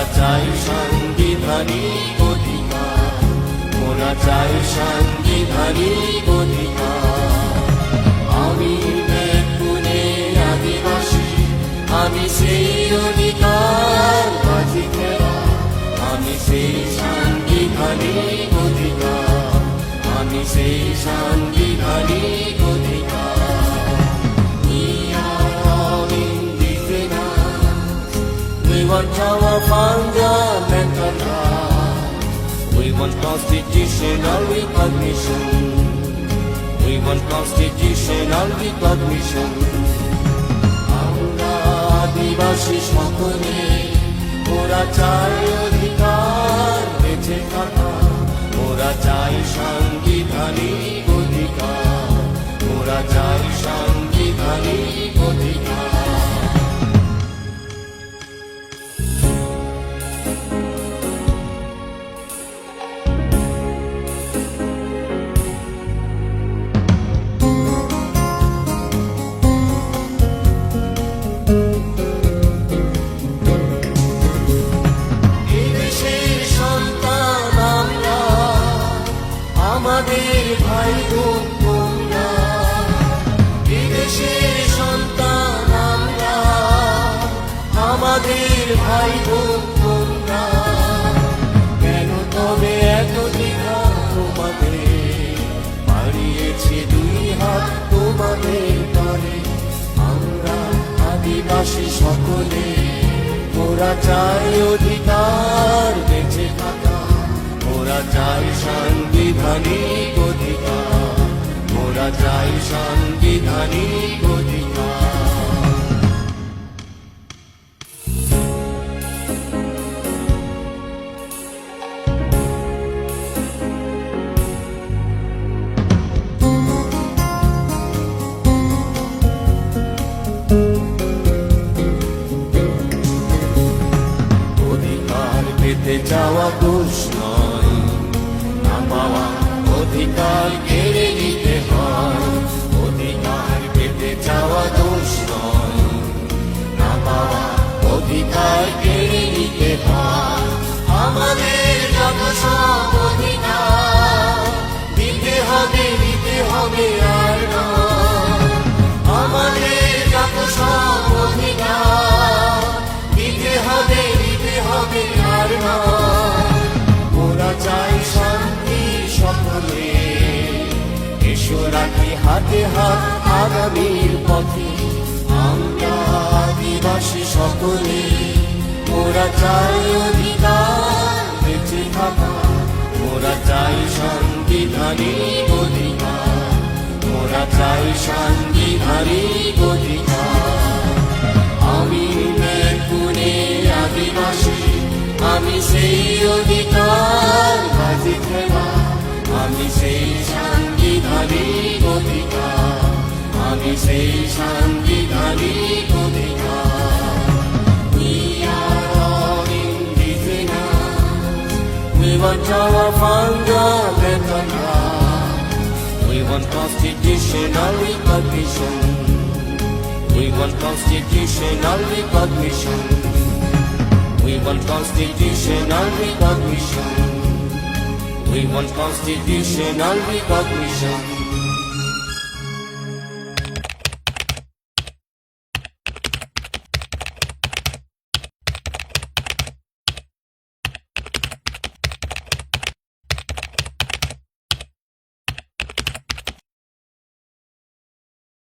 মোরা চাই সাংবিধানিক অধিকার। মোরা চাই সাংবিধানিক অধিকার। আমি পুনে আদিবাসী, আমি সেই অধিকার বাজি খেলা। আমি সেই সাংবিধানিক অধিকার। আমি সেই সাংবিধানিক want constitutional recognition. We want constitutional recognition. আমরা আদিবাসী সকলে ওরা chayo অধিকার বেঁচে থাকা আমরা আদিবাসী সকলে ওরা চাই অধিকার বেঁচে থাকা। ওরা চাই সাংবিধানিক Echala dos nós. আর ওরা চাই শান্তি সকলে। এসো রাখি হাতে হাত আগামীর পথে। আমরা আদিবাসী সকলে। ওরা চাই অধিকার বেঁচে থাকা। ওরা চাই অধিকার। আমি সেই সাংবিধানিক অধিকার আমি সেই সাংবিধানিক অধিকার We want our fundamental. Want constitutional recognition. We want constitutional recognition. We want constitutional recognition. We want constitutional recognition.